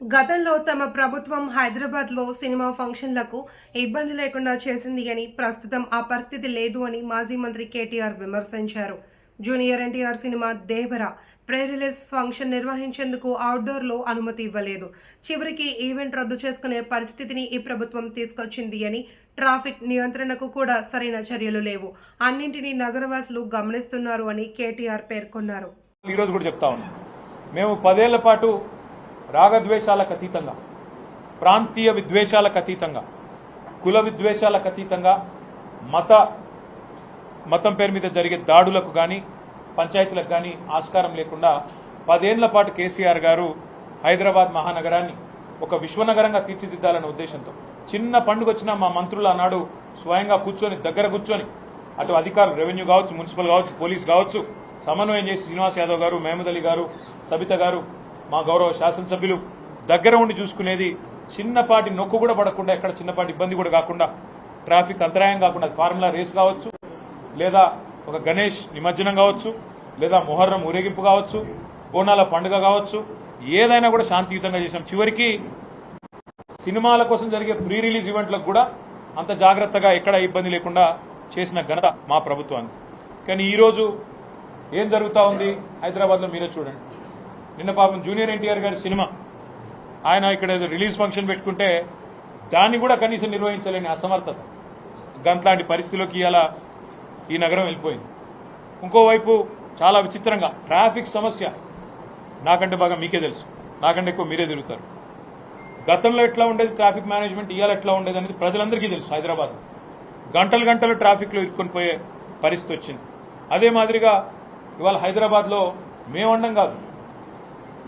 గతంలో తమ ప్రభుత్వం హైదరాబాద్లో సినిమా ఫంక్షన్లకు ఇబ్బంది లేకుండా చేసింది అని ప్రస్తుతం ఆ పరిస్థితి లేదు అని మాజీ మంత్రి కేటీఆర్ విమర్శించారు. Junior NTR cinema Devara prerelease release function నిర్వహించేందుకు అవుట్డోర్లో అనుమతి ఇవ్వలేదు. చివరికి ఈవెంట్ రద్దు చేసుకునే పరిస్థితిని ఈ ప్రభుత్వం తీసుకొచ్చింది అని ట్రాఫిక్ నియంత్రణకు కూడా సరైన చర్యలు లేవు. అన్నింటినీ నగరవాసులు గమనిస్తున్నారు అని కేటీఆర్ పేర్కొన్నారు. ఈరోజు కూడా చెప్తా ఉన్నాం. మేము పదేళ్ళ పాటు రాగద్వేషాలకు అతీతంగా ప్రాంతీయ విద్వేషాలకు అతీతంగా కుల విద్వేషాలకు అతీతంగా మత మతం పేరు మీద జరిగే దాడులకు కానీ పంచాయతీలకు కానీ ఆస్కారం లేకుండా పదేళ్ళ పాటు కేసీఆర్ గారు హైదరాబాద్ మహానగరాన్ని ఒక విశ్వనగరంగా తీర్చిదిద్దాలనే ఉద్దేశంతో చిన్న పండుగ వచ్చినా మా మంత్రులు ఆనాడు స్వయంగా కూర్చొని దగ్గర కూర్చొని అటు అధికారులు రెవెన్యూ కావచ్చు మున్సిపల్ కావచ్చు పోలీస్ కావచ్చు సమన్వయం చేసి శ్రీనివాస్ యాదవ్ గారు మహమద్ అలీ గారు సబిత గారు మా గౌరవ శాసనసభ్యులు దగ్గర ఉండి చూసుకునేది చిన్నపాటి నొక్కు కూడా పడకుండా ఎక్కడ చిన్నపాటి ఇబ్బంది కూడా కాకుండా ట్రాఫిక్ అంతరాయం కాకుండా ఫార్ములా రేస్ కావచ్చు లేదా ఒక గణేష్ నిమజ్జనం కావచ్చు లేదా మొహర్రం ఊరేగింపు కావచ్చు బోనాల పండుగ కావచ్చు ఏదైనా కూడా శాంతియుతంగా చేసాం చివరికి సినిమాల కోసం జరిగే ప్రీ రిలీజ్ ఈవెంట్లకు కూడా అంత జాగ్రత్తగా ఎక్కడ ఇబ్బంది లేకుండా చేసిన ఘనత మా ప్రభుత్వానికి. కానీ ఈరోజు ఏం జరుగుతూ ఉంది? హైదరాబాద్లో మీరే చూడండి. నిన్న పాపం జూనియర్ ఎన్టీఆర్ గారి సినిమా. ఆయన ఇక్కడ ఏదో రిలీజ్ ఫంక్షన్ పెట్టుకుంటే దాన్ని కూడా కనీసం నిర్వహించలేని అసమర్థత. గంట్లాంటి పరిస్థితిలోకి ఇలా ఈ నగరం వెళ్ళిపోయింది. ఇంకోవైపు చాలా విచిత్రంగా ట్రాఫిక్ సమస్య నాకంటే బాగా మీకే తెలుసు. నాకంటే ఎక్కువ మీరే తిరుగుతారు. గతంలో ఎట్లా ఉండేది ట్రాఫిక్ మేనేజ్మెంట్ ఇవాళ ఎట్లా ఉండేది అనేది ప్రజలందరికీ తెలుసు హైదరాబాద్. గంటలు గంటలు ట్రాఫిక్లో ఇరుక్కొని పోయే పరిస్థితి వచ్చింది. అదే మాదిరిగా ఇవాళ హైదరాబాద్లో మేమండం కాదు.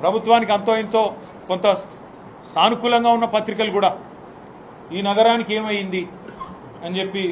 ప్రభుత్వానికి అంతో ఇంతో కొంత సానుకూలంగా ఉన్న పత్రికలు కూడా ఈ నగరానికి ఏమైంది అని చెప్పి